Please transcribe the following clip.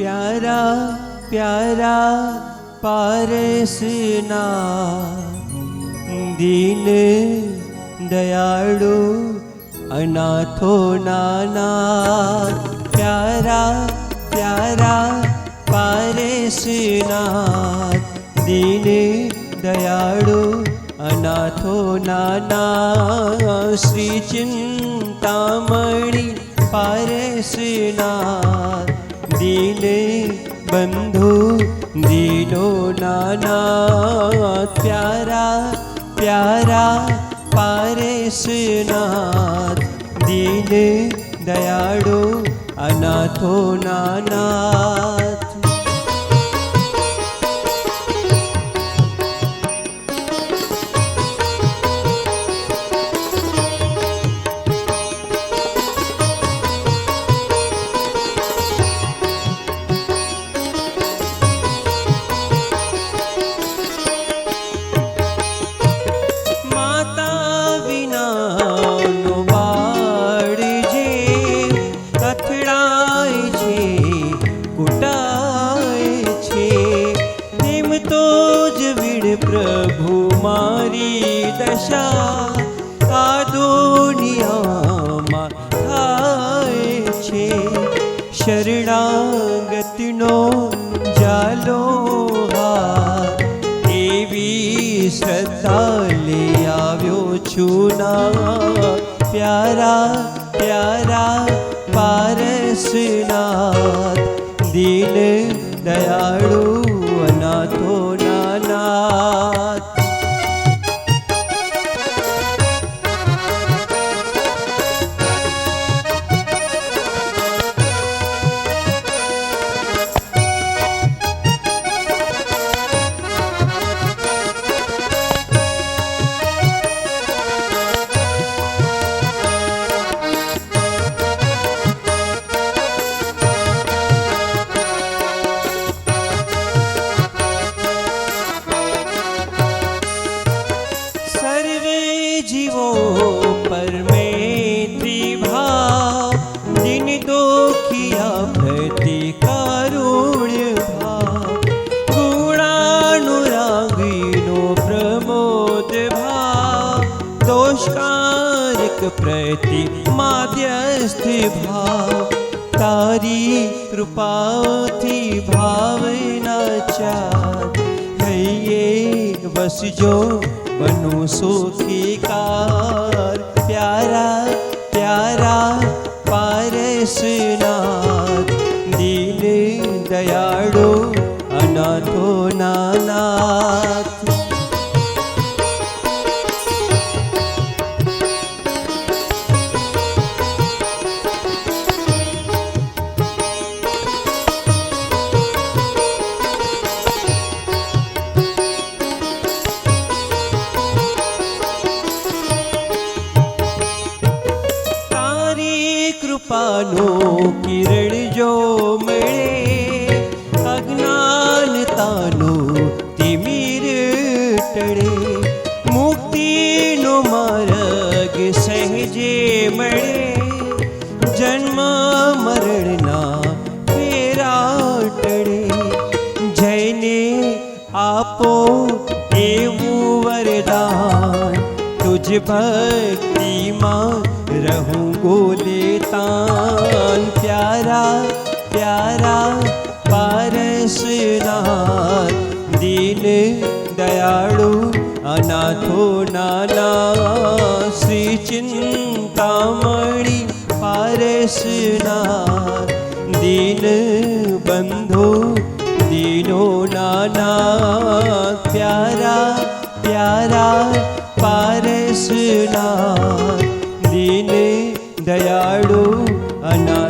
પ્યારા પ્યારા પારેશના દીન દયાળુ અનાથો નાના પ્યારા પ્યારા પારેશના દીન દયાળુ અનાથો નાના શ્રી ચિંતામણી પારેશના मिले बंधु दीनो नाना प्यारा प्यारा पारेशनाथ दीन दयाड़ो अनाथो नाना। દશા આ છે. શરણાગતનો જાલો એવી શ્રદ્ધા લઈ આવ્યો છું ના. પ્યારા પ્યારા પારસનાથ, દિલ દયાળુ जीवो पर में भाव दिन कारुण्य प्रमोद दोषकारक प्रति माध्यस्थ भाव, तारी कृपा थी भावना चार, है ये बस जो બનો સુખી કાર. પ્યારા પ્યારા પારેશનાથ. દિલ દયાળો અનાથો નાના. कृपानो किरण जो मिले, अज्ञान तानो तिमिर टड़े। मुक्ति नो मार्ग सहजे मळे जन्म मरण ना फेरा टड़े। जैने आपो એવું वरदान, तुझ भक्ति माँ रहूँ गोले। संतान प्यारा प्यारा पारसनाथ दिल दयालु, अनाथो नाना। श्री चिंतामणि पारसनाथ दिल बंधु दिलो नाना। प्यारा प्यारा पारसनाथ दिन దయాడు అనా